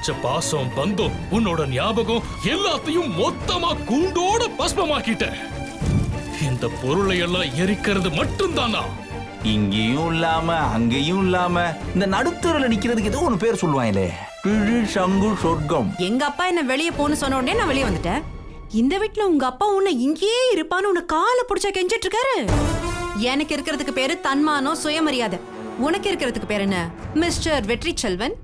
வச்ச பாசம் பந்தம் உன்னோட ஞாபகம் எல்லாத்தையும் மொத்தமா கூண்டோட பஸ்மமாக்கிட்டேன் இந்த பொருளை எல்லாம் எரிக்கிறது மட்டும்தானா? இங்கேயும் இல்லாம அங்கேயும் இல்லாம இந்த நடுத்தருல நிக்கிறதுக்கு ஏதோ ஒன்று பேர் சொல்லுவாங்களே. பிழு சங்கு சொர்க்கம். எங்க அப்பா என்ன வெளியே போன்னு சொன்ன உடனே நான் வெளியே வந்துட்டேன். இந்த வீட்ல உங்க அப்பா உன்னை இங்கேயே இருப்பான்னு உன்னை காலை பிடிச்சா கெஞ்சிட்டு இருக்காரு எனக்கு இருக்கிறதுக்கு பேரு தன்மானம் சுயமரியாதை. உனக்கு இருக்கிறதுக்கு பேர் என்ன? மிஸ்டர் வெற்றி செல்வன்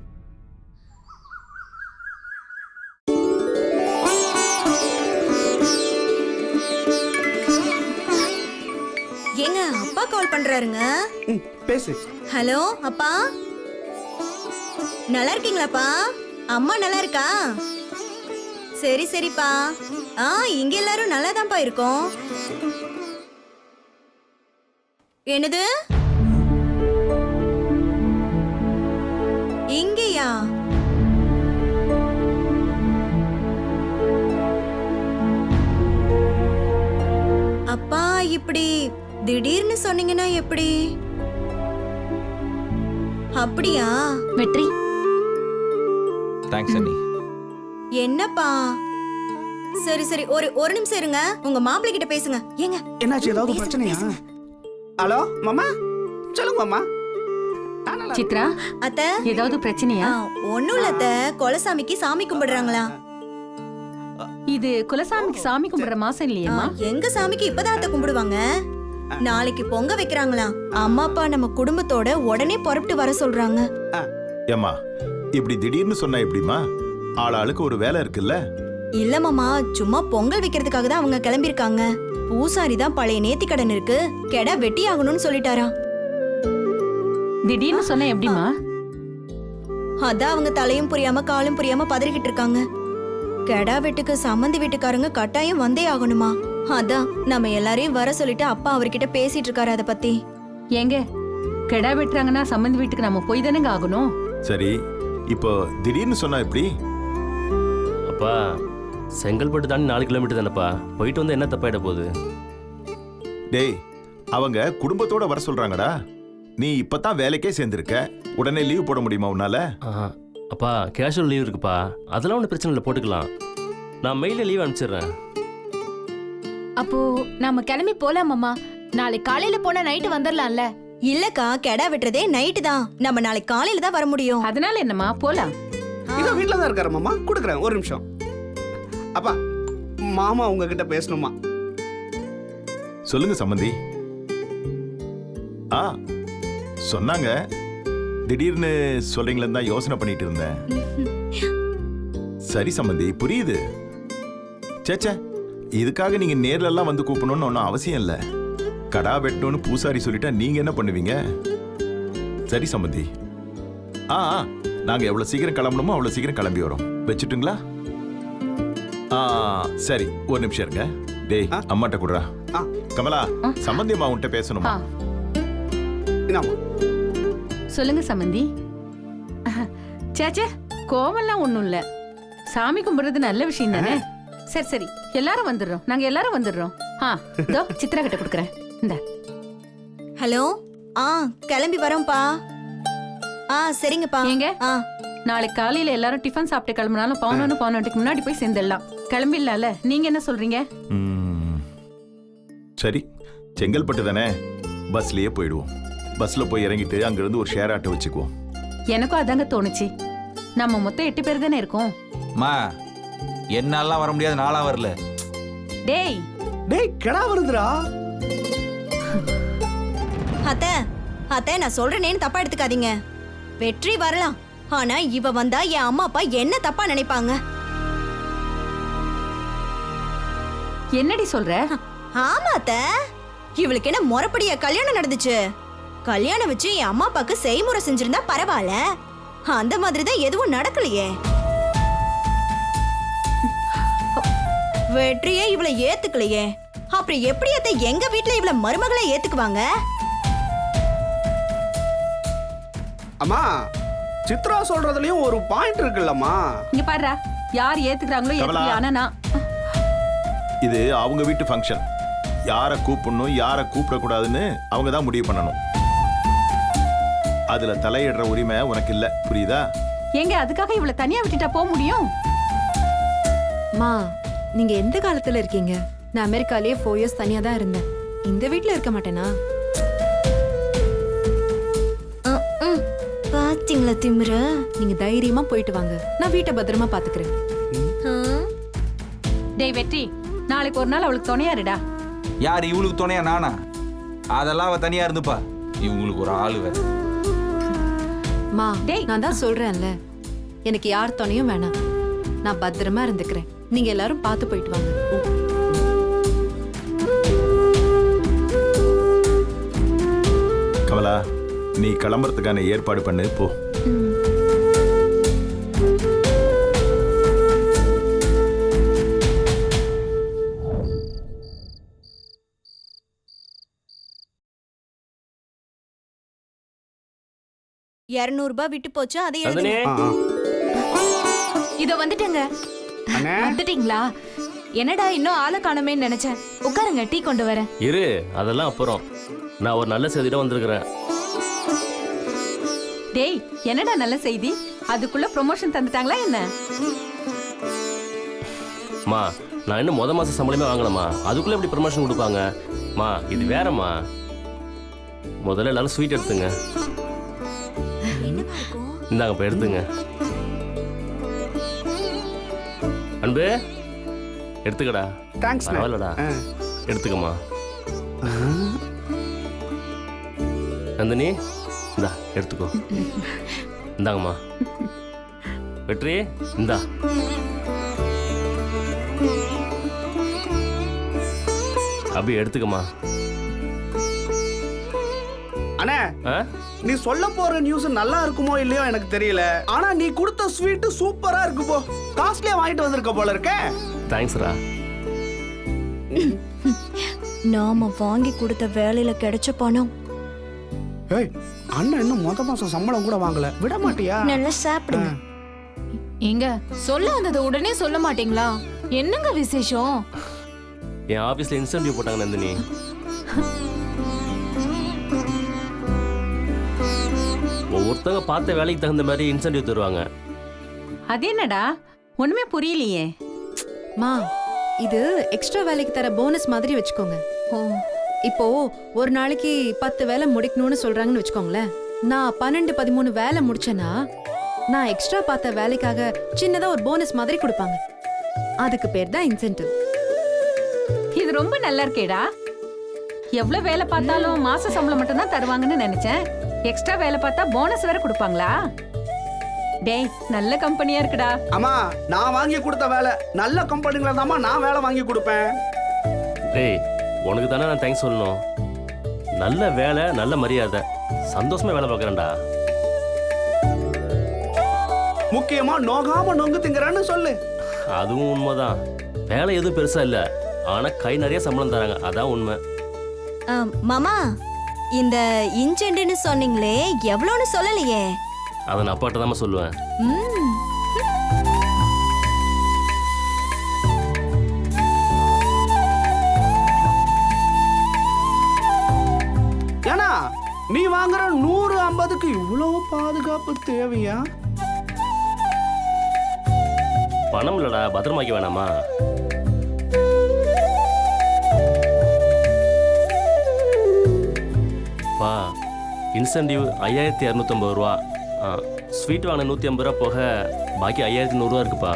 அப்பா கால் பண்றாருங்க. ம் பேசு. ஹலோ அப்பா. நல்லா இருக்கீங்களாப்பா? அம்மா நல்லா இருக்கா? சரி சரிப்பா. ஆ இங்க எல்லாரும் நல்லா தான்ப்பா இருக்கோம். என்னது? இங்கயா? அப்பா இப்படி திடீர்னு சொன்னீங்கன்னா எப்படி? அப்படியா? வெற்றி. தேங்க்ஸ் அண்ணி என்னப்பா? சரி சரி ஒரு ஒரு நிமிஷம் இருங்க. உங்க மாப்பிள்ளை கிட்ட பேசுங்க. ஏங்க. என்னாச்சு ஏதாவது பிரச்சனையா. ஹலோ மாமா? சொல்லுங்க மாமா. சித்ரா அத்த. ஏதாவது பிரச்சனையா? ஒன்னும் இல்ல அத்த. குலசாமிக்கு சாமி கும்பிடுறாங்களா? இது குலசாமிக்கு சாமி கும்பிடுற மாசம் ஆ, இல்லையேம்மா எங்க சாமிக்கு இப்பதான் அத்தை கும்பிடுவாங்க? நாளைக்கு பொங்க வைக்கிறாங்களாம். அம்மா அப்பா நம்ம குடும்பத்தோட உடனே புறப்பட்டு வர சொல்றாங்க. ஏம்மா இப்படி திடீர்னு சொன்னா எப்படிம்மா? ஆள் ஆளுக்கு ஒரு வேலை இருக்குல்ல? இல்ல மாமா சும்மா பொங்கல் வைக்கிறதுக்காக தான் அவங்க கிளம்பியிருக்காங்க. பூசாரி தான் பழைய நேத்தி கடன் இருக்கு. கெடா வெட்டி ஆகணும்னு சொல்லிட்டாராம். திடீர்னு சொன்ன எப்படிமா அதான் அவங்க தலையும் புரியாம காலும் புரியாம பதறிக்கிட்டு இருக்காங்க. கெடா வெட்டுக்கு சம்மந்தி வீட்டுக்காரங்க கட்டாயம் வந்தே ஆகணுமா? அதான் நம்ம எல்லாரையும் வர சொல்லிட்டு அப்பா அவர்கிட்ட பேசிட்டு இருக்காரு அத பத்தி. ஏங்க கெடா வெட்டுறாங்கன்னா சம்மந்தி வீட்டுக்கு நம்ம போய் தானேங்க ஆகணும்? சரி இப்போ திடீர்னு சொன்னா எப்படி? அப்பா செங்கல்பட்டு தாண்டி நாலு கிலோமீட்டர் தானேப்பா. போயிட்டு வந்து என்ன தப்பாயிட போகுது? டேய் அவங்க குடும்பத்தோட வர சொல்றாங்கடா. நீ இப்பதான் வேலைக்கே சேர்ந்திருக்க. உடனே லீவ் போட முடியுமா உன்னால? அப்பா கேஷுவல் லீவ் இருக்குப்பா. அதெல்லாம் ஒன்றும் பிரச்சனை இல்லை போட்டுக்கலாம். நான் மெயிலில் லீவ் அனுப்பிச்சிடுறேன். அப்போ நாம கிளம்பி போலாமாம்மா நாளை காலையில போனா நைட்டு வந்துடலாம்ல இல்லக்கா கெடா வெட்டுறதே நைட்டு தான். நம்ம நாளைக்கு காலையில தான் வர முடியும். அதனால என்னம்மா போலாம். இதோ வீட்டில் தான் இருக்காரு மாமா. கொடுக்குறேன் ஒரு நிமிஷம். அப்பா மாமா உங்ககிட்ட பேசணுமா? சொல்லுங்க சம்மந்தி ஆ சொன்னாங்க. திடீர்னு சொல்றீங்களேன்னு தான் யோசனை பண்ணிட்டு இருந்தேன். சரி சம்மந்தி புரியுது. சேச்சே இதுக்காக நீங்க நேர்ல எல்லாம் வந்து கூப்பிடணும்னு ஒன்றும் அவசியம் இல்லை. கடா வெட்டணும்னு பூசாரி சொல்லிட்டா நீங்க என்ன பண்ணுவீங்க? சரி சம்மந்தி ஆ ஆ, நாங்க எவ்வளவு சீக்கிரம் கிளம்பணுமோ அவ்வளவு சீக்கிரம் கிளம்பி வரோம். வச்சுட்டுங்களா? ஆ சரி ஒரு நிமிஷம் இருங்க. டேய்? அம்மாட்ட குடுறா. ஆ. கமலா ஆ. சம்மந்தி அம்மா உன்கிட்ட பேசணுமா? சொல்லுங்க சம்மந்தி சேச்சே கோவம்லாம் ஒண்ணும் இல்ல. சாமி கும்பிடுறது நல்ல விஷயம் தானே சரி சரி. எல்லாரும் வந்துடுறோம். நாங்க எல்லாரும் வந்துடுறோம். ஆ இதோ சித்ரா கிட்ட கொடுக்குறேன். இந்த. ஹலோ? ஆ கிளம்பி வரோம்ப்பா. ஆ சரிங்கப்பா. ஏங்க? ஆ. நாளைக்கு காலையில எல்லாரும் டிஃபன் சாப்பிட்டு கிளம்புனாலும் பதினொன்று பதினொன்றுக்கு முன்னாடி போய் சேர்ந்துடலாம். கிளம்பிடலாம்ல. நீங்க என்ன சொல்றீங்க? ம். சரி. செங்கல்பட்டு தானே? பஸ்லயே போயிடுவோம். பஸ்ல போய் இறங்கிட்டு அங்கிருந்து ஒரு ஷேர் ஆட்டோ வச்சுக்குவோம். எனக்கும் அதாங்க தோணுச்சு. நம்ம மொத்தம் எட்டு பேர் தானே இருக்கோம். மா என்னாலாம் வர முடியாது நாளா வரல. டேய். டேய் கெடா வருதுடா. அத்தை அத்தை நான் சொல்றேனேன்னு தப்பா எடுத்துக்காதீங்க. வெற்றி வரலாம் ஆனா இவ வந்தா என் அம்மா அப்பா என்ன தப்பா நினைப்பாங்க? என்னடி சொல்ற? ஆமா அத்தை. இவளுக்கு என்ன முறைப்படியா கல்யாணம் நடந்துச்சு? கல்யாணம் வச்சு என் அம்மா அப்பாக்கு செய்முறை செஞ்சிருந்தா பரவாயில்ல. அந்த மாதிரி தான் எதுவும் நடக்கலையே. வெற்றியே இவளை ஏத்துக்கலையே. அப்புறம் எப்படி அத்தை எங்க வீட்ல இவள மருமகளை ஏத்துக்குவாங்க? அம்மா சித்ரா சொல்றதுலயும் ஒரு பாயிண்ட் இருக்குல்லம்மா. இங்க பாருடா யார் ஏத்துக்கிறாங்களோ கமலா. ஏத்துக்கல ஆனா நான் இது அவங்க வீட்டு ஃபங்க்ஷன் யாரை கூப்பிடணும் யாரை கூப்பிடக்கூடாதுன்னு அவங்க தான் முடிவு பண்ணணும். அதுல தலையிடுற உரிமை உனக்கு இல்ல புரியுதா? எங்க அதுக்காக இவ்வளவு தனியா விட்டுட்டா போக முடியும்? மா நீங்க எந்த காலத்துல இருக்கீங்க? நான் அமெரிக்காலயே ஃபோர் இயர்ஸ் தனியா தான் இருந்தேன். இந்த வீட்ல இருக்க மாட்டேனா. பாத்தீங்களா திமிரு? நீங்க தைரியமா போயிட்டு வாங்க. நான் வீட்டை பத்திரமா பாத்துக்கிறேன்? டேய் வெற்றி. நாளைக்கு ஒரு நாள் அவளுக்கு துணையாருடா. யார் இவளுக்கு துணையா நானா? அதெல்லாம் அவ தனியா இருந்துப்பா. இவங்களுக்கு ஒரு ஆளு வேற. மா டேய். நான் தான் சொல்றேன்ல. எனக்கு யார் துணையும் வேணாம். நான் பத்திரமா இருந்துக்கிறேன். நீங்க எல்லாரும் பார்த்து போயிட்டு வாங்க. கமலா நீ கிளம்புறதுக்கான ஏற்பாடு பண்ணு போ. இருநூறு ரூபாய் விட்டு போச்சு அதை எழுதுங்க. இதோ வந்துட்டேங்க. வந்துட்டீங்களா? என்னடா இன்னும் ஆளை காணோமேன்னு நினைச்சேன். உட்காருங்க டீ கொண்டு வரேன். இரு அதெல்லாம் அப்புறம். நான் ஒரு நல்ல செய்தியோட வந்திருக்கிறேன். டேய் என்னடா நல்ல செய்தி? அதுக்குள்ள ப்ரொமோஷன் தந்துட்டாங்களா என்ன? மா நான் இன்னும் முத மாசம் சம்பளமே வாங்கலம்மா. அதுக்குள்ள எப்படி ப்ரமோஷன் கொடுப்பாங்க? மா இது வேறம்மா. முதல்ல எல்லாரும் ஸ்வீட் எடுத்துங்க. இந்தாங்க இப்போ எடுத்துங்க. அன்பு எடுத்துக்கடா. தேங்க்ஸ் பரவாயில்லடா. எடுத்துக்கம்மா. நந்தினி இந்தா எடுத்துக்கோ. இந்தாங்கம்மா. வெற்றி இந்தா. அபி எடுத்துக்கம்மா. அண்ணே. நீ சொல்ல போற நியூஸ் நல்லா இருக்குமோ இல்லையோ எனக்கு தெரியல. ஆனா நீ கொடுத்த ஸ்வீட் சூப்பரா இருக்கு போ. காஸ்ட்லியா வாங்கிட்டு வந்திருக்க போல இருக்க. தேங்க்ஸ்ரா நாம வாங்கி கொடுத்த வேலையில கிடைச்ச பணம். ஏய் அண்ணன் இன்னும் மொத மாசம் சம்பளம் கூட வாங்கல. விட மாட்டியா? நல்லா சாப்பிடுங்க. ஏங்க சொல்ல வந்ததை உடனே சொல்ல மாட்டீங்களா? என்னங்க விசேஷம்? என் ஆஃபீஸில் இன்சென்டிவ் போட்டாங்க நந்தினி. ஒவ்வொருத்தவங்க பார்த்த வேலைக்கு தகுந்த மாதிரி இன்சென்டிவ் தருவாங்க. அது என்னடா? ஒண்ணுமே புரியலையே. மா இது எக்ஸ்ட்ரா வேலைக்கு தர போனஸ் மாதிரி வச்சுக்கோங்க. ஓ. இப்போ ஒரு நாளைக்கு பத்து வேலை முடிக்கணும்னு சொல்றாங்கன்னு வச்சுக்கோங்களேன். நான் பன்னெண்டு பதிமூணு வேலை முடிச்சேன்னா நான் எக்ஸ்ட்ரா பார்த்த வேலைக்காக சின்னதா ஒரு போனஸ் மாதிரி கொடுப்பாங்க. அதுக்கு பேர் தான் இன்சென்டிவ் இது ரொம்ப நல்லா இருக்கேடா. எவ்வளவு வேலை பார்த்தாலும் மாச சம்பளம் மட்டும் தான் தருவாங்கன்னு நினைச்சேன். எக்ஸ்ட்ரா வேலை பார்த்தா போனஸ் வேற கொடுப்பாங்களா? டேய் நல்ல கம்பெனியா இருக்குடா. அம்மா நான் வாங்கி கொடுத்த வேலை. நல்ல கம்பெனிங்கள தாம்மா நான் வேலை வாங்கி கொடுப்பேன். டேய் உனக்கு தானே நான் தேங்க்ஸ் சொல்லணும். நல்ல வேலை நல்ல மரியாதை. சந்தோஷமா வேலை பார்க்குறேன்டா. முக்கியமா நோகாம நொங்கு திங்கறேன்னு சொல்லு. அதுவும் உண்மைதான். வேலை எதுவும் பெருசா இல்லை. ஆனா கை நிறைய சம்பளம் தராங்க. அதான் உண்மை. ஆ, மாமா இந்த இன்சென்ட்னு சொன்னீங்களே எவ்வளோன்னு சொல்லலையே. அதை நான் அப்பாட்ட தான் சொல்லுவேன். ம். ஏன்னா நீ வாங்குற நூறு ஐம்பதுக்கு இவ்வளவு பாதுகாப்பு தேவையா? பணம் இல்லடா பத்திரமாக்கி வேணாமா பா இன்சென்டிவ் ஐயாயிரத்தி இரநூத்தம்பது ரூபா. ஸ்வீட் வாங்கின நூற்றி ஐம்பது ரூபா போக பாக்கி ஐயாயிரத்தி நூறுரூவா இருக்குப்பா.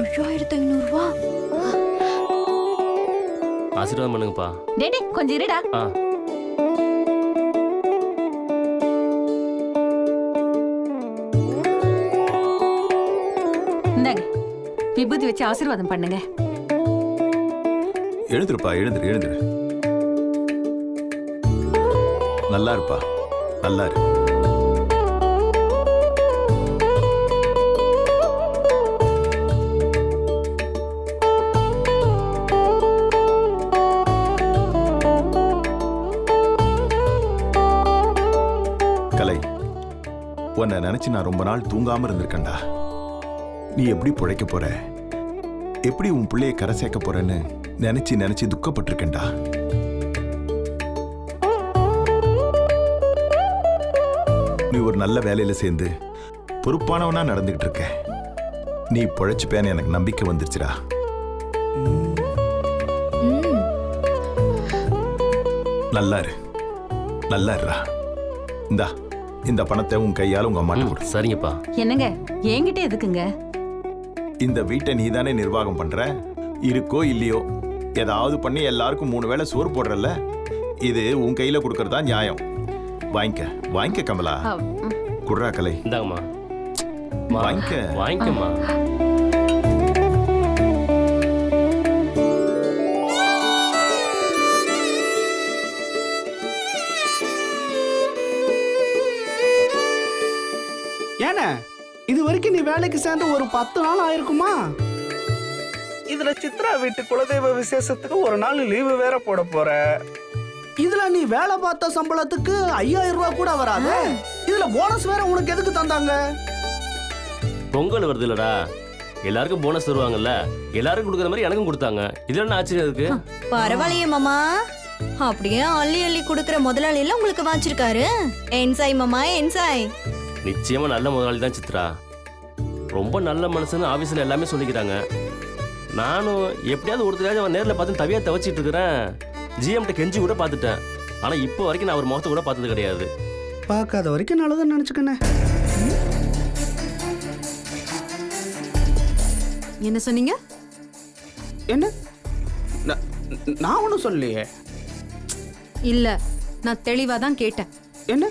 ஐயாயிரத்து ஐநூறுரூவா ஆசீர்வாதம் பண்ணுங்கப்பா. டேய் டேய், கொஞ்சம் இருடா. ஆ. இந்தாங்க விபூதி வச்சு ஆசீர்வாதம் பண்ணுங்க. எழுந்துருப்பா எழுந்துரு எழுந்துரு. நல்லா இருப்பா நல்லா இரு கலை உன்னை நினைச்சு நான் ரொம்ப நாள் தூங்காம இருந்திருக்கேன்டா. நீ எப்படி பிழைக்க போற? எப்படி உன் பிள்ளைய கரை சேர்க்க போறேன்னு நினைச்சு நினைச்சு துக்கப்பட்டிருக்கேன்டா. நீ ஒரு நல்ல வேலையில சேர்ந்து பொறுப்பானவனா நடந்துகிட்டு இருக்க. நீ பொழைச்சுப்பேன்னு எனக்கு நம்பிக்கை வந்துருச்சுடா. நல்லா இரு நல்லா இருடா இந்தா இந்த பணத்தை உன் கையால உங்க அம்மாட்ட கொடு. சரிங்கப்பா. என்னங்க என்கிட்ட எதுக்குங்க? இந்த வீட்டை நீ தானே நிர்வாகம் பண்ற? இருக்கோ இல்லையோ? ஏதாவது பண்ணி எல்லாருக்கும் மூணு வேளை சோறு போடுறல்ல? இது உன் கையில கொடுக்கறதா நியாயம். வாங்கிக்க. வாங்கிக்க கமலா. குர்ரா கலை. இந்தாங்கம்மா. வாங்கிக்க. வாங்கிக்கம்மா. ஏன இது வரைக்கும் நீ வேலைக்கு சேர்ந்து ஒரு பத்து நாள் ஆயிருக்குமா? இதுல சித்ரா வீட்டு குலதெய்வ விசேஷத்துக்கு ஒரு நாள் லீவு வேற போட போற. இதுல நீ வேலை பார்த்த சம்பளத்துக்கு ஐயாயிரம் ரூபாய் கூட வராது. இதுல போனஸ் வேற உனக்கு எதுக்கு தந்தாங்க? பொங்கல் வருது இல்லடா. எல்லாருக்கும் போனஸ் தருவாங்கல்ல. எல்லாருக்கும் கொடுக்குற மாதிரி எனக்கும் கொடுத்தாங்க. இதுல என்ன ஆச்சரியம் இருக்கு? பரவாயில்லையே மாமா. அப்படியே அள்ளி அள்ளி கொடுக்கிற முதலாளி எல்லாம் உங்களுக்கு வாச்சிருக்காரு என்சாய் மாமா என்சாய் நிச்சயமா நல்ல முதலாளி தான் சித்ரா. ரொம்ப நல்ல மனுஷன்னு ஆபீஸ்ல எல்லாமே சொல்லிக்கிறாங்க. நானும் எப்படியாவது ஒருத்தரையாவது அவன் நேரில் பார்த்து தவியா தவச்சிட்டு இருக்கிறேன். ஜிஎம்கிட்ட கெஞ்சி கூட பார்த்துட்டேன். ஆனா இப்போ வரைக்கும் நான் அவர் முகத்தை கூட பார்த்தது கிடையாது. பார்க்காத வரைக்கும் நல்லதுன்னு நினைச்சுக்கண்ணே. என்ன சொன்னீங்க? என்ன? நா- நான் ஒன்றும் சொல்லலையே. இல்ல நான் தெளிவா தான் கேட்டேன். என்ன?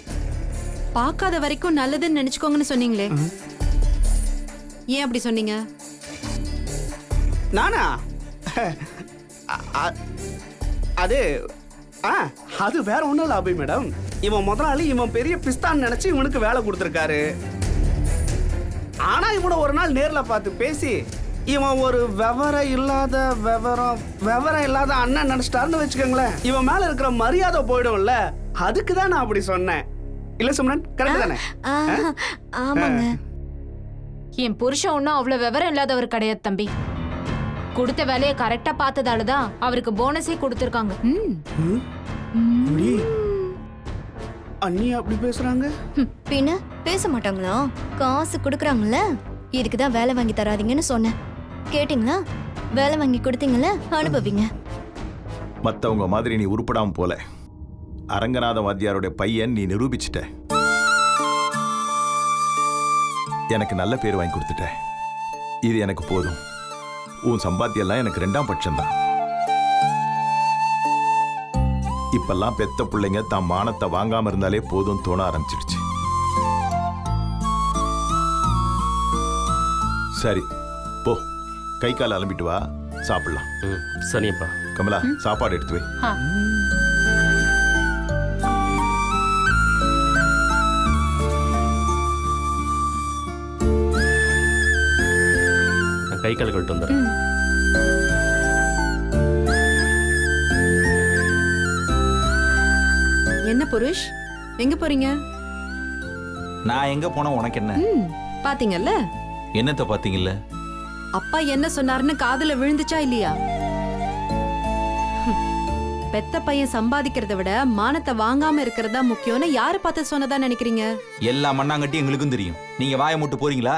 பார்க்காத வரைக்கும் நல்லதுன்னு நினைச்சுக்கோங்கன்னு சொன்னீங்களே. ஏன் அப்படி சொன்னீங்க? நானா? அ- அ- அது ஆ அது வேற ஒன்றும் இல்லை அபி மேடம் இவன் முதலாளி இவன் பெரிய பிஸ்தான் நினைச்சு இவனுக்கு வேலை கொடுத்துருக்காரு ஆனா இவனை ஒரு நாள் நேர்ல பார்த்து பேசி இவன் ஒரு விவரம் இல்லாத விவரம் விவரம் இல்லாத அண்ணன் நினைச்சிட்டாருன்னு வச்சுக்கோங்களேன் இவன் மேல இருக்கிற மரியாதை போயிடும்ல அதுக்கு தான் நான் அப்படி சொன்னேன் இல்ல சுமரன் கரெக்ட் தானே ஆமாங்க என் புருஷன் ஒன்றும் அவ்வளோ விவரம் இல்லாதவர் கிடையாது தம்பி கொடுத்த வேலையை கரெக்டா பார்த்ததால தான் அவருக்கு போனஸே கொடுத்துருக்காங்க. அண்ணி அப்படி? பேசுறாங்க? பின்ன பேச மாட்டாங்களா? காசு கொடுக்குறாங்கல்ல? இதுக்கு தான் வேலை வாங்கி தராதீங்கன்னு சொன்னேன். கேட்டிங்களா? வேலை வாங்கி கொடுத்தீங்கல்ல? அனுபவிங்க. மத்தவங்க மாதிரி நீ உருப்படாம போல. அரங்கநாத வாத்தியாருடைய பையன் நீ நிரூபிச்சிட்ட. எனக்கு நல்ல பேர் வாங்கி கொடுத்துட்ட. இது எனக்கு போதும். உன் சம்பாத்தியெல்லாம் எனக்கு ரெண்டாம் பட்சம்தான். இப்பெல்லாம் பெத்த பிள்ளைங்க தான் மானத்தை வாங்காம இருந்தாலே போதும் தோண ஆரம்பிச்சிடுச்சு. சரி போ. கை கால் அலம்பிட்டு வா. சாப்பிடலாம். சரிப்பா கமலா சாப்பாடு எடுத்து வை. கை கால் கழிட்டு வந்துடுறேன். என்ன புருஷ்? எங்க போறீங்க? நான் எங்க போனா உனக்கு என்ன? ம் பாத்தீங்கல்ல? என்னத்த பாத்தீங்கல்ல? அப்பா என்ன சொன்னாருன்னு காதுல விழுந்துச்சா இல்லையா? ஹம். பெத்த பையன் சம்பாதிக்கிறத விட மானத்தை வாங்காம இருக்கிறதா முக்கியம்னு யாரு பார்த்து சொன்னதா நினைக்கிறீங்க? எல்லா மண்ணாங்கட்டி எங்களுக்கும் தெரியும். நீங்க வாயை மூட்டு போறீங்களா?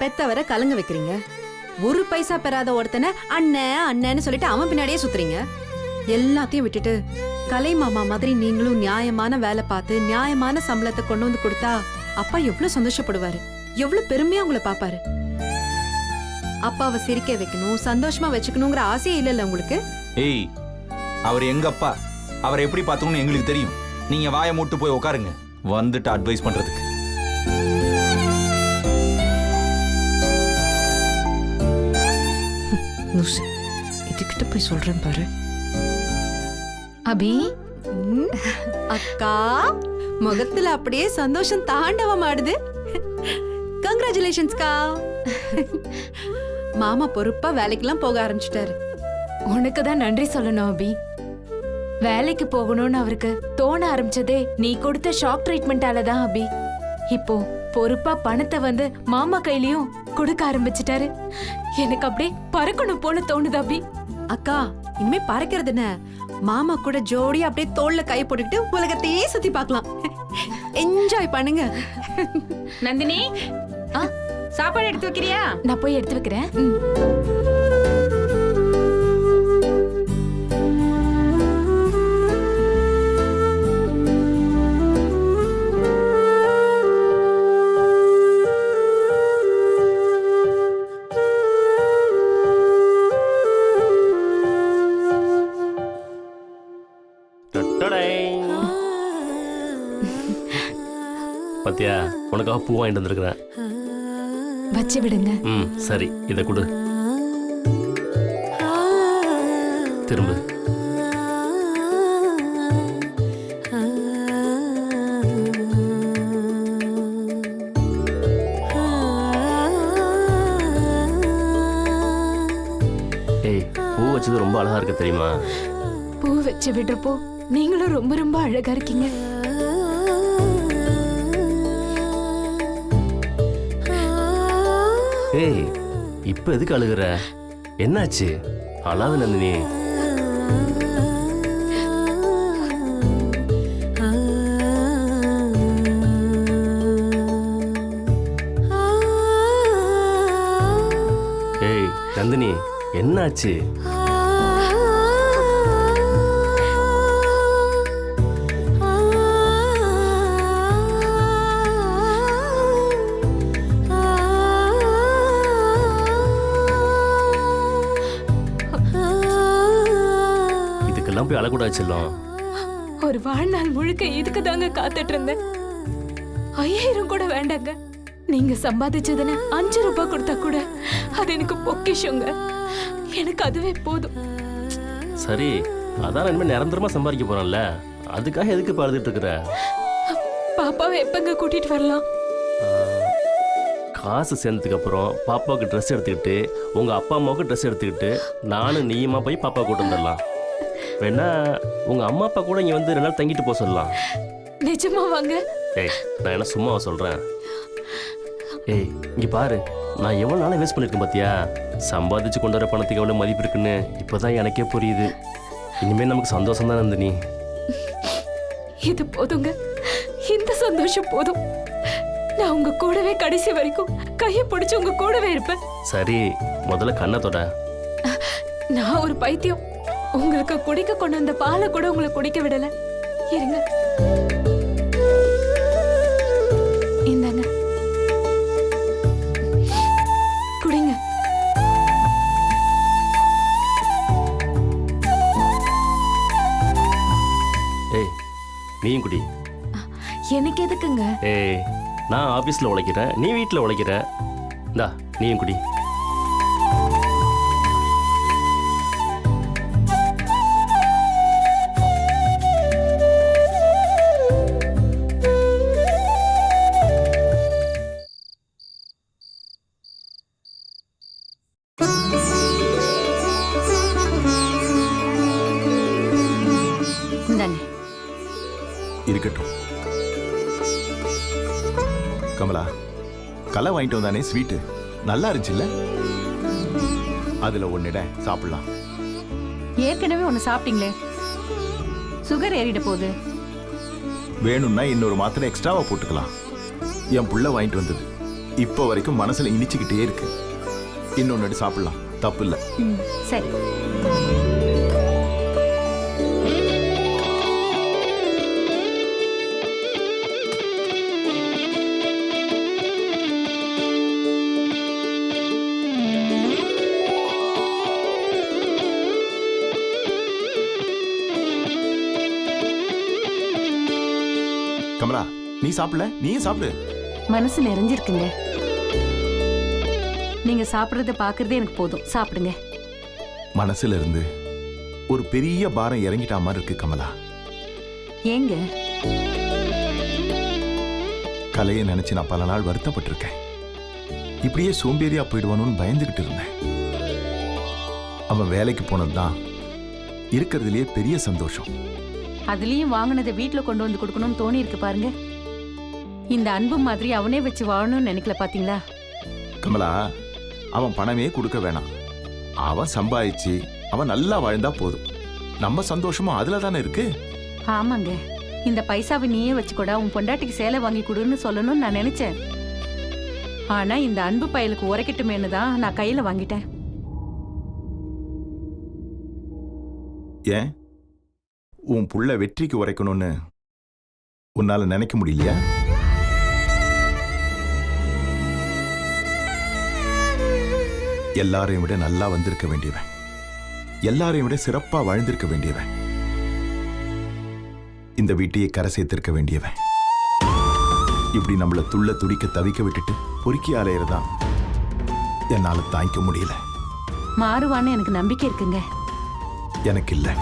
பெத்தவரை கலங்க வைக்கிறீங்க. ஒரு பைசா பெறாத ஒருத்தனை அண்ணன் அண்ணன்னு சொல்லிட்டு அவன் பின்னாடியே சுத்துறீங்க. எல்லாத்தையும் விட்டுட்டு கலை மாமா மாதிரி நீங்களும் நியாயமான வேலை பார்த்து நியாயமான சம்பளத்தை கொண்டு வந்து கொடுத்தா அப்பா எவ்வளவு சந்தோஷப்படுவாரு. எவ்வளவு பெருமையா உங்களை பாப்பாரு அப்பாவை சிரிக்க வைக்கணும் சந்தோஷமா வச்சுக்கணுங்கிற ஆசையே இல்லைல்ல உங்களுக்கு? ஏய் அவர் எங்க அப்பா? அவரை எப்படி பார்த்தோம்னு எங்களுக்கு தெரியும். நீங்க வாயை மூட்டு போய் உட்காருங்க. வந்துட்டு அட்வைஸ் பண்றதுக்கு. இதுகிட்ட போய் சொல்றேன் பாரு. அபி? அக்கா முகத்துல அப்படியே சந்தோஷம் தாண்டவம் ஆடுது. கங்க்ராச்சுலேஷன்ஸ்க்கா மாமா பொறுப்பா வேலைக்கெல்லாம் போக ஆரம்பிச்சிட்டாரு. உனக்கு தான் நன்றி சொல்லணும் அபி. வேலைக்கு போகணும்னு அவருக்கு தோண ஆரம்பிச்சதே நீ கொடுத்த ஷாக் ட்ரீட்மெண்டால தான் அபி. இப்போ பொறுப்பா பணத்தை வந்து மாமா கையிலயும் கொடுக்க ஆரம்பிச்சிட்டாரு. எனக்கு அப்படியே பறக்கணும் போல தோணுது அபி. அக்கா இனிமே பறக்கிறது என்ன? மாமா கூட ஜோடியா அப்படியே தோல்ல கை போட்டுக்கிட்டு உலகத்தையே சுத்தி பார்க்கலாம். என்ஜாய் பண்ணுங்க. நந்தினி ஆ? சாப்பாடு எடுத்து வைக்கிறியா? நான் போய் எடுத்து வைக்கிறேன். உனக்காக பூ வாங்கிட்டு வந்திருக்கிறேன். வச்சு விடுங்க. ம் சரி இதை கொடு. திரும்ப. ஏய் பூ வச்சது ரொம்ப அழகா இருக்கு தெரியுமா? பூ வச்சு விடுறப்போ நீங்களும் ரொம்ப ரொம்ப அழகா இருக்கீங்க. ஏய் இப்போ எதுக்கு அழுகுற? என்னாச்சு? அழாத நந்தினி. ஏய் நந்தினி என்னாச்சு? அழக்கூடாது செல்லம் ஒரு வாழ்நாள் முழுக்க இதுக்கு தாங்க காத்துட்டு இருந்தேன் ஐயாயிரம் கூட வேண்டாங்க. நீங்க சம்பாதிச்சதுன்னு அஞ்சு ரூபாய் கொடுத்தா கூட அது எனக்கு பொக்கிஷங்க. எனக்கு அதுவே போதும். சரி அதான் இனிமேல் நிரந்தரமா சம்பாதிக்க போறோம்ல. அதுக்காக எதுக்கு பார்த்துட்டு இருக்கிற பாப்பாவை எப்பங்க கூட்டிட்டு வரலாம்? காசு சேர்ந்ததுக்கு அப்புறம் பாப்பாவுக்கு ட்ரெஸ் எடுத்துக்கிட்டு உங்க அப்பா அம்மாவுக்கு ட்ரெஸ் எடுத்துக்கிட்டு நானும் நீயுமா போய் பாப்பா கூட்டு வந்துடலாம். வேணா உங்க அம்மா அப்பா கூட இங்க வந்து ரெண்டு நாள் தங்கிட்டு போக சொல்லலாம். நிஜமா வாங்க. ஏய் நான் என்ன சும்மாவா சொல்றேன்? ஏய் இங்க பாரு நான் எவ்வளவு நாளை வேஸ்ட் பண்ணிருக்கேன் பாத்தியா? சம்பாதிச்சு கொண்டு வர பணத்துக்கு எவ்வளவு மதிப்பு இருக்குன்னு இப்போதான் எனக்கே புரியுது. இனிமேல் நமக்கு சந்தோஷம் தான் நந்தினி. இது போதுங்க. இந்த சந்தோஷம் போதும். நான் உங்க கூடவே கடைசி வரைக்கும் கையை பிடிச்சு உங்க கூடவே இருப்பேன். சரி முதல்ல கண்ணை தொட. நான் ஒரு பைத்தியம். உங்களுக்கு குடிக்க கொண்டு வந்த பாலை கூட உங்களை குடிக்க விடல. இருங்க. இந்தாங்க. குடிங்க. ஏய் நீயும் குடி. எனக்கு எதுக்குங்க? ஏய் நான் ஆஃபீஸில் உழைக்கிறேன் நீ வீட்டில் உழைக்கிற. இந்தா நீயும் குடி. வாங்கிட்டு வந்தானே ஸ்வீட்டு நல்லா இருந்துச்சுல்ல? அதுல ஒன்னிட சாப்பிடலாம். ஏற்கனவே ஒன்று சாப்பிட்டீங்களே. சுகர் ஏறிட போகுது. வேணும்னா இன்னொரு மாத்திரை எக்ஸ்ட்ராவா போட்டுக்கலாம். என் புள்ள வாங்கிட்டு வந்தது. இப்போ வரைக்கும் மனசுல இனிச்சுக்கிட்டே இருக்கு. இன்னொன்னு சாப்பிடலாம். தப்பு இல்லை. சரி. சாப்பிடல? நீயும் சாப்பிடு. மனசு நிறைஞ்சிருக்குங்க. நீங்க சாப்பிட்றத பார்க்கறதே எனக்கு போதும். சாப்பிடுங்க. மனசுல இருந்து ஒரு பெரிய பாரம் இறங்கிட்டா மாதிரி இருக்கு கமலா. ஏங்க? கலையை நினைச்சு நான் பல நாள் வருத்தப்பட்டிருக்கேன். இப்படியே சோம்பேறியா போயிடுவானோன்னு பயந்துகிட்டு இருந்தேன். அவன் வேலைக்கு போனதுதான் இருக்கிறதுலயே பெரிய சந்தோஷம். அதுலயும் வாங்கினதை வீட்ல கொண்டு வந்து கொடுக்கணும்னு தோணி இருக்கு பாருங்க. இந்த அன்பு மாதிரி அவனே வச்சு வாழணும்னு நினைக்கல பாத்தீங்களா? கமலா அவன் பணமே கொடுக்க வேணாம். அவன் சம்பாதிச்சு அவன் நல்லா வாழ்ந்தா போதும். நம்ம சந்தோஷமும் அதுல தானே இருக்கு? ஆமாங்க. இந்த பைசாவை நீயே வச்சுக்கூடா உன் பொண்டாட்டிக்கு சேலை வாங்கி கொடுன்னு சொல்லணும்னு நான் நினைச்சேன். ஆனா இந்த அன்பு பயலுக்கு உரைக்கட்டுமேனு தான் நான் கையில வாங்கிட்டேன். ஏன்? உன் புள்ள வெற்றிக்கு உரைக்கணும்னு உன்னால நினைக்க முடியலையா? எல்லாரையும் விட நல்லா வந்திருக்க வேண்டியவன். எல்லாரையும் விட சிறப்பா வாழ்ந்திருக்க வேண்டியவன். இந்த வீட்டையே கரை சேர்த்திருக்க வேண்டியவன். இப்படி நம்மள துள்ள துடிக்க தவிக்க விட்டுட்டு பொறுக்கி அலையறதான் என்னால தாங்கிக்க முடியல. மாறுவான்னு எனக்கு நம்பிக்கை இருக்குங்க. எனக்கு இல்லை.